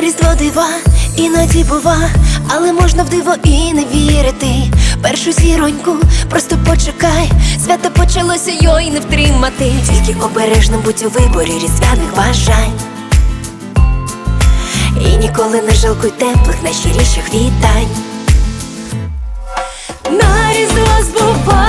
Різдво дива, іноді бува, але можна в диво і не вірити. Першу зіроньку, просто почекай, свято почалося і не втримати. Тільки обережно будь у виборі різдвяних бажань. І ніколи не жалкуй теплих, найщиріших вітань. На різдво збувається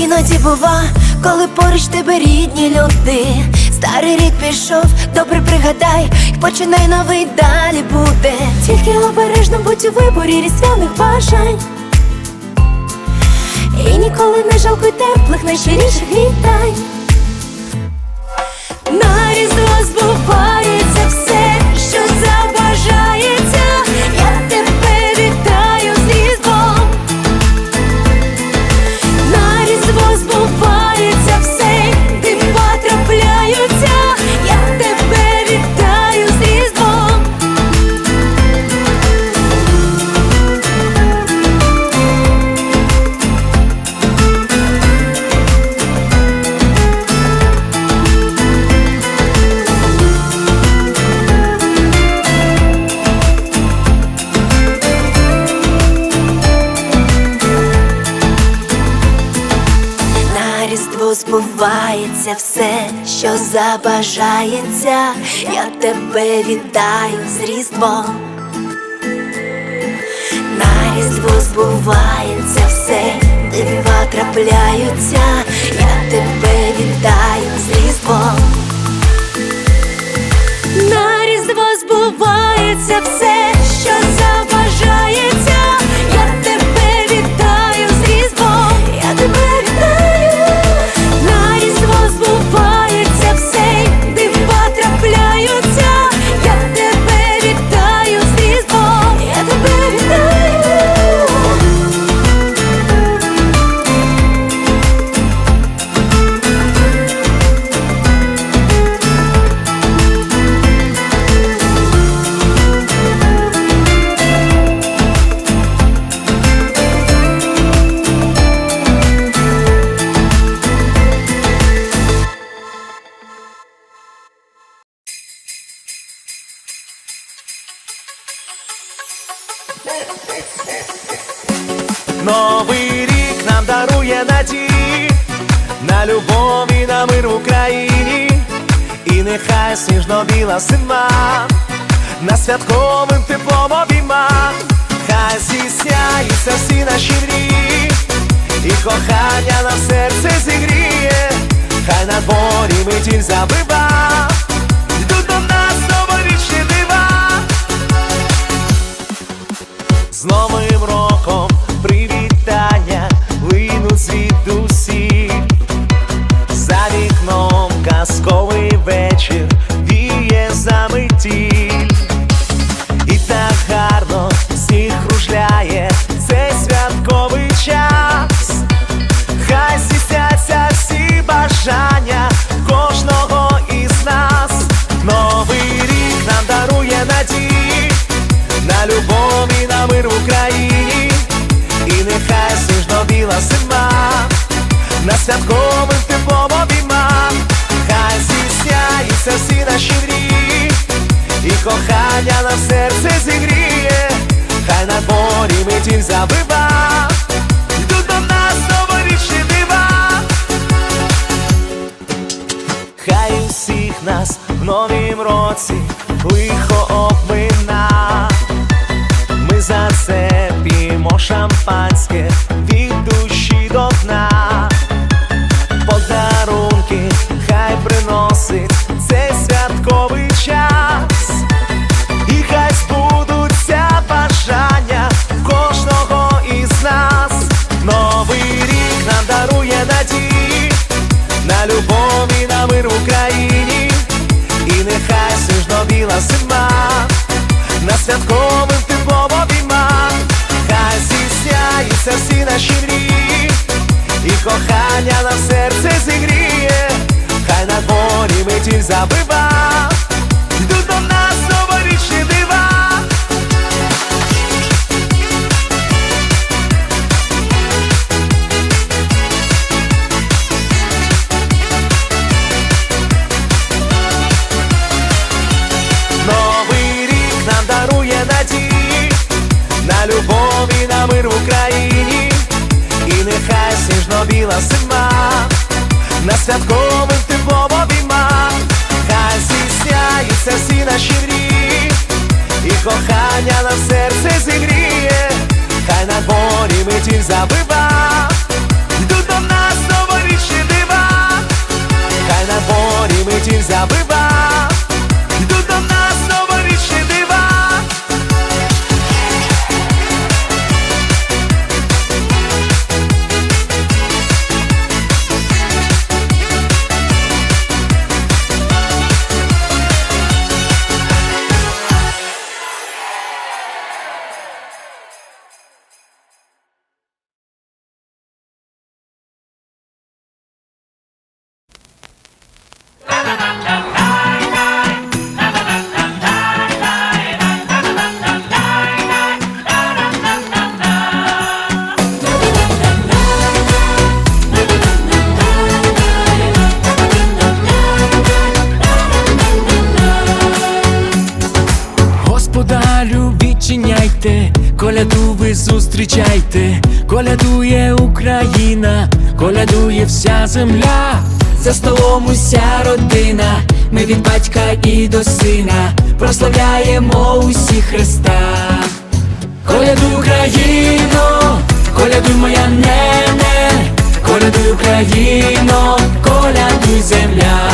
іноді бува, коли поруч тебе рідні люди. Старий рік пішов, добре пригадай, і починай новий далі буде. Тільки обережно будь у виборі різдвяних бажань. І ніколи не жалкуй теплих, найщиріших вітань. На різдво збувається все, забажається. Я тебе вітаю з різдвом. На різдво збувається все, дива трапляються. Я тебе вітаю з різдвом. На різдво збувається все, Новий рік нам дарує надії на любов і на мир в Україні, і нехай сніжно-біла зима на святковим теплом обійма, хай здійсняються всі наші мрії, і кохання нам серце зігріє, хай на дворі метіль забива, йдуть до нас новорічні дива. З Новим роком звідусі За вікном казковий вечір віє за метіль святковим теплом обійма, хай здійсняються всі наші мрії, і кохання на серце зігріє, хай на дворі метіль забива, йдуть до нас новорічні дива. Хай усіх нас в новім році лихо обмина. Ми за це п'ємо шампанське сніжно-біла зима. На святковим теплом обійма, хай здійсняються всі наші мрії, і кохання нам серце зігріє, хай на дворі метіль забива, йдуть до нас новорічні дива, хай на дворі метіль забива. Коляду ви зустрічайте, колядує Україна, колядує вся земля, за столом уся родина, ми від батька і до сина. Прославляємо усі Христа. Колядуй Україно, колядуй моя нене, колядуй Україно, колядуй земля.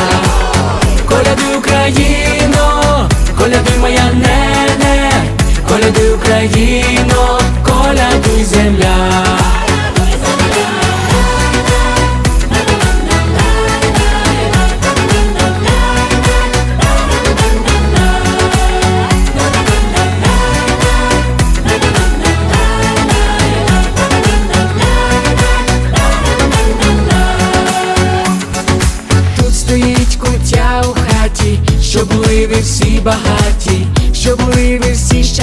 Колядуй Україно, колядуй моя нене, колядуй Україно, коляди земля.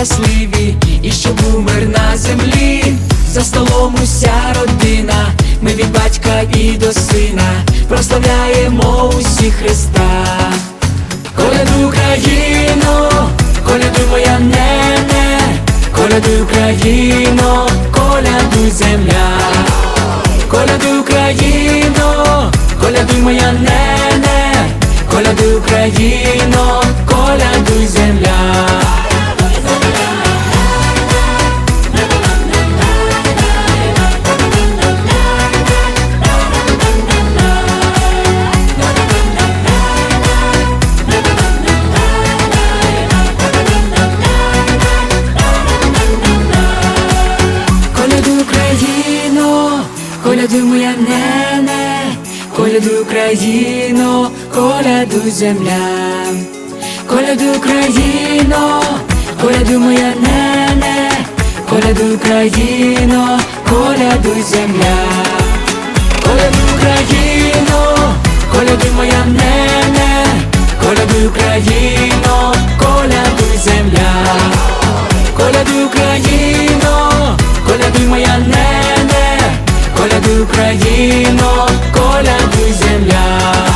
Щасливі, і щоб був мир на землі, за столом уся родина, ми від батька і до сина прославляємо усі Христа. Колядуй Україно, колядуй моя нене, колядуй Україно, колядуй земля. Колядуй Україно, колядуй моя нене, колядуй Україно, колядуй земля. Земля. Колядуй Україно, колядуй моя нене, колядуй Україно, колядуй земля. Колядуй Україно, колядуй моя нене, колядуй Україно, колядуй земля. Колядуй Україно, колядуй моя нене, колядуй Україно, колядуй земля.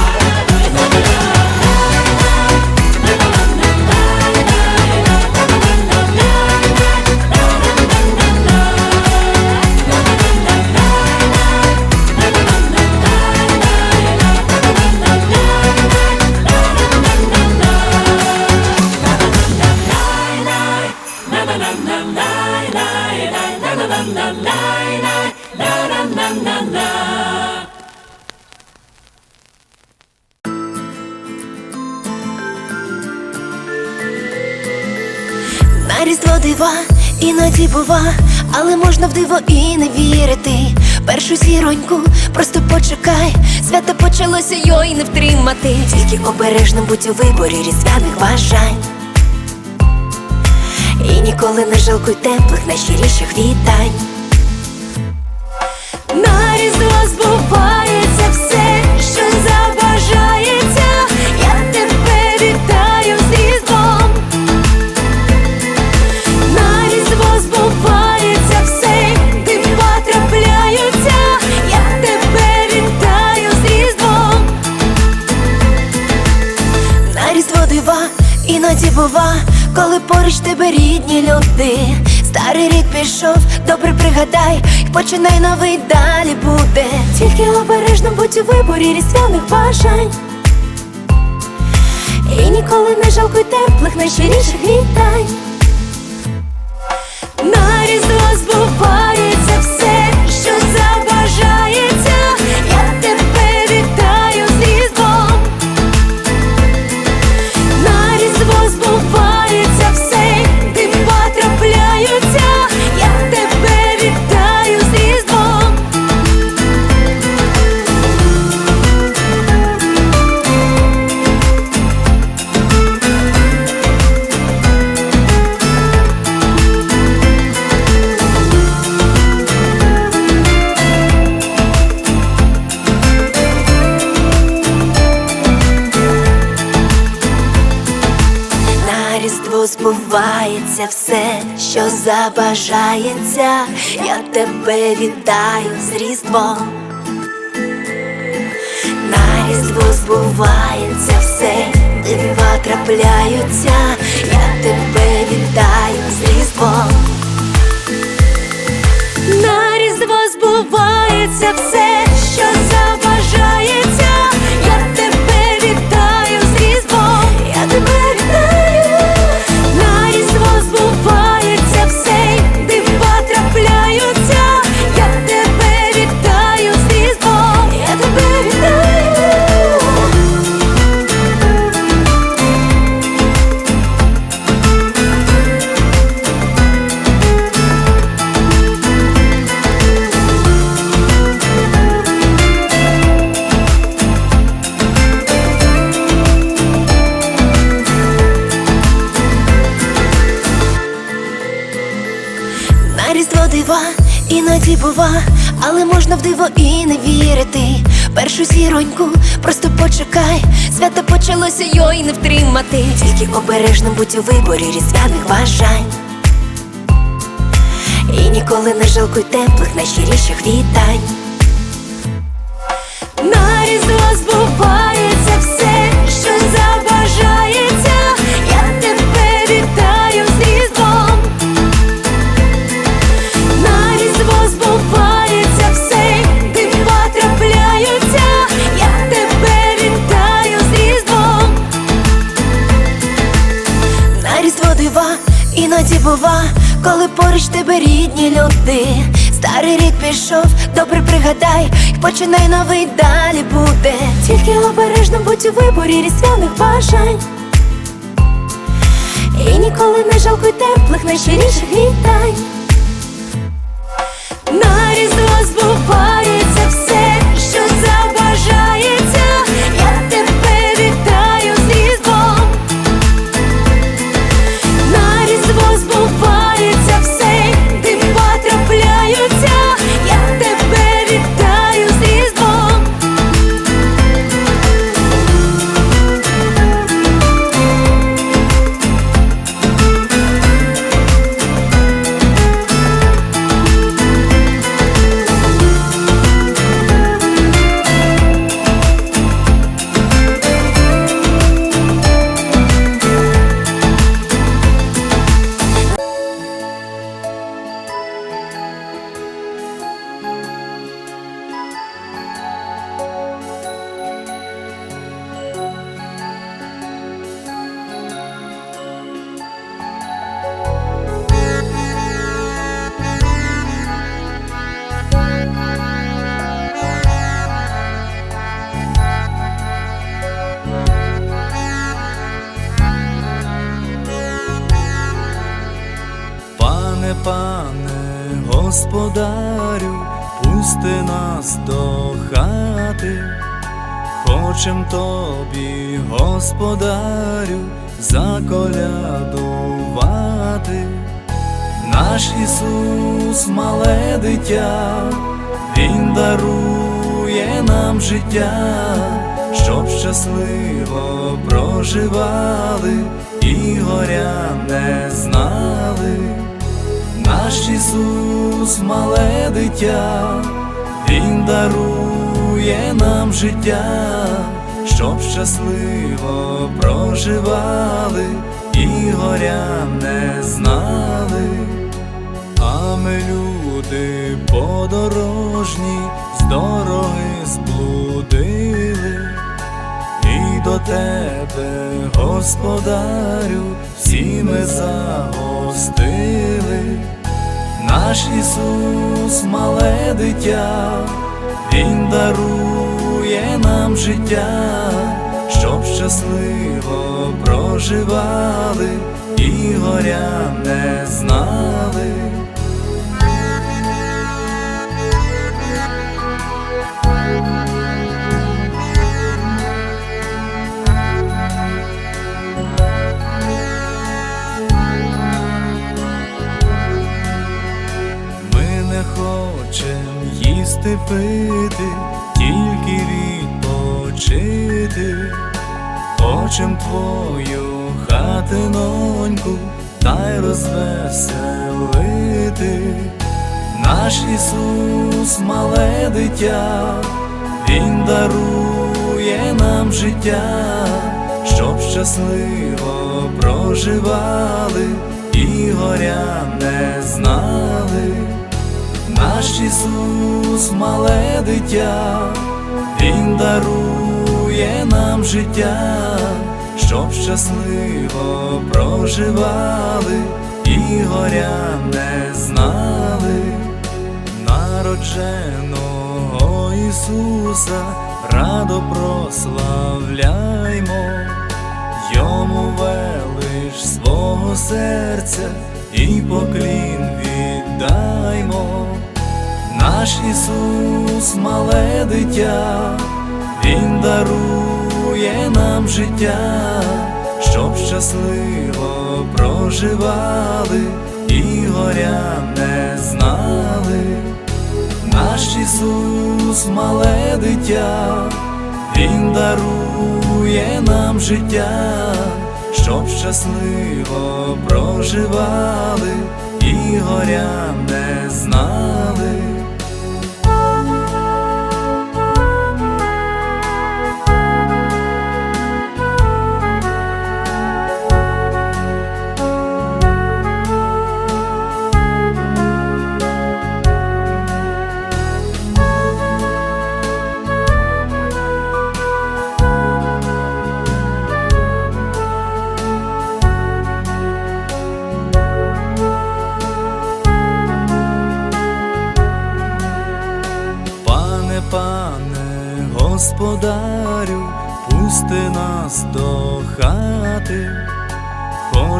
Іноді бува, але можна в диво і не вірити. Першу зіроньку, просто почекай, свято почалося йой не втримати. Тільки обережним будь у виборі різдвяних бажань. І ніколи не жалкуй теплих, найщиріших вітань. На різдво збувається все, іноді бува, коли поруч тебе рідні люди. Старий рік пішов, добре пригадай, І починай новий далі буде. Тільки обережно будь у виборі різдвяних бажань. І ніколи не жалкуй теплих, найщиріших вітань. На різдво збувай. Збувається все, що забажається. Я тебе вітаю з різдвом. На різдво збувається все, дива трапляються. Я тебе вітаю з різдвом. На різдво збувається все, що забажається. Не втримати. Тільки обережно будь у виборі різдвяних бажань. І ніколи не жалкуй теплих найщиріших вітань. Коли поруч тебе рідні люди. Старий рік пішов, добре пригадай, і починай новий далі буде. Тільки обережно будь у виборі різдвяних бажань. І ніколи не жалкуй теплих найщиріших вітань. Хочем тобі, господарю, заколядувати. Наш Ісус, мале дитя, Він дарує нам життя, щоб щасливо проживали і горя не знали. Наш Ісус, мале дитя, Він дарує нам життя, щоб щасливо проживали і горя не знали. А ми люди подорожні, з дороги зблудили, і до тебе, господарю, всі ми загостили. Наш Ісус, мале дитя, Він дарує нам життя, щоб щасливо проживали і горя не знали. Ми не хочем їсти пити, відпочити. Хочем твою хатиноньку та й розвеселити. Наш Ісус, мале дитя, Він дарує нам життя, щоб щасливо проживали і горя не знали. Наш Ісус, мале дитя, Він дарує нам життя, щоб щасливо проживали і горя не знали. Народженого Ісуса радо прославляймо, Йому велич свого серця і поклін віддаймо. Наш Ісус, мале дитя, Він дарує нам життя, щоб щасливо проживали і горя не знали. Наш Ісус, мале дитя, Він дарує нам життя, щоб щасливо проживали і горя не знали.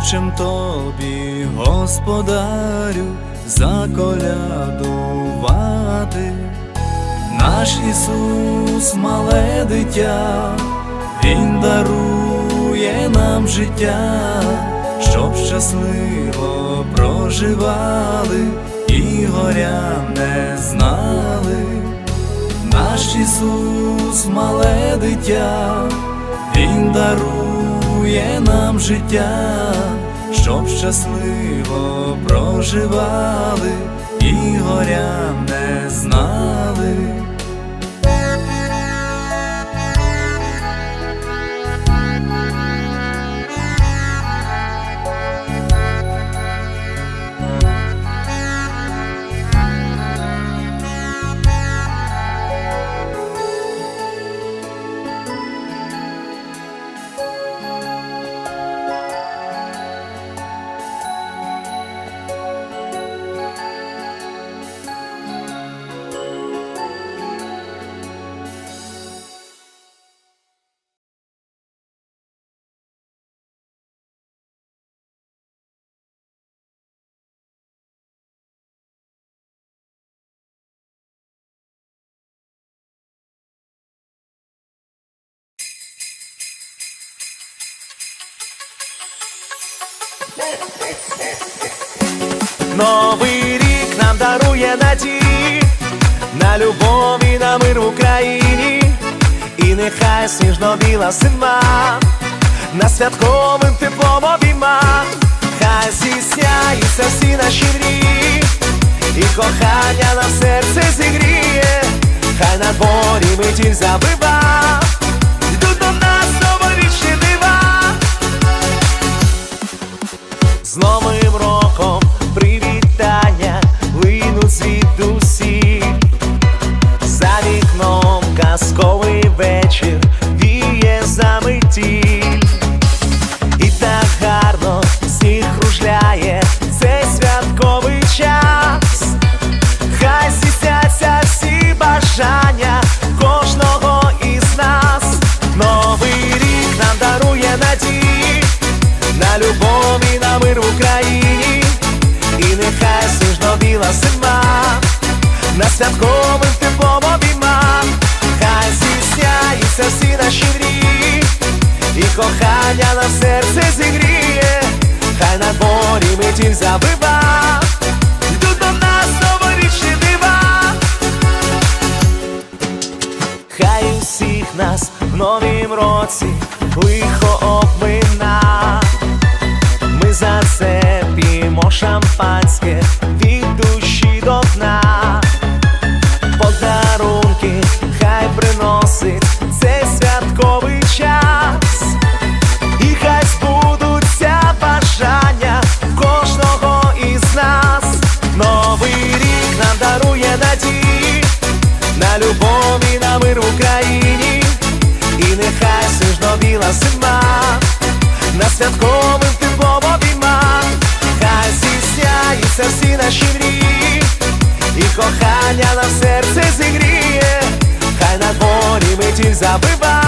Хочем тобі, господарю, заколядувати. Наш Ісус, мале дитя, Він дарує нам життя, щоб щасливо проживали і горя не знали. Наш Ісус, мале дитя, Він дарує нам життя, щоб щасливо проживали і горя не знали. Новий рік нам дарує надії на любов і на мир в Україні, і нехай сніжно-біла зима на святковим теплом обійма, хай здійсняються всі наші мрії, і кохання нам серце зігріє, хай на дворі метіль забива, йдуть до нас новорічні дива. новим роком привітання линуть звідусі, за вікном казковий вечір віє за митіль. мир в Україні, і нехай сніжно-біла зима, на святковим типом обійма, хай зісняються всі наші мрії, і кохання на серце зігріє, хай на дворі митів забива, йдуть до нас новорічні дива, хай усіх нас в новім році лихо обмина. Ми за це п'ємо шампанське від душі до дна. Подарунки хай приносить цей святковий час. І хай збудуться бажання кожного із нас. Новий рік нам дарує надії на любов і на мир в Україні, і нехай сніжно біла зима, на святковим здійсняються всі наші мрії, і кохання на серце зігріє, хай на дворі метіль забива,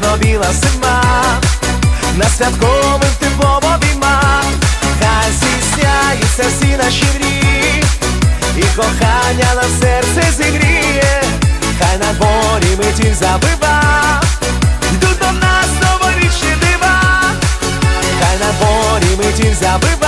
нехай сніжно біла зима, на святковим теплом обіймам, хай здійсняються всі наші мрії, і кохання на серце зігріє, хай на дворі метіль забива, йдуть до нас новорічні дива, хай на дворі метіль забива.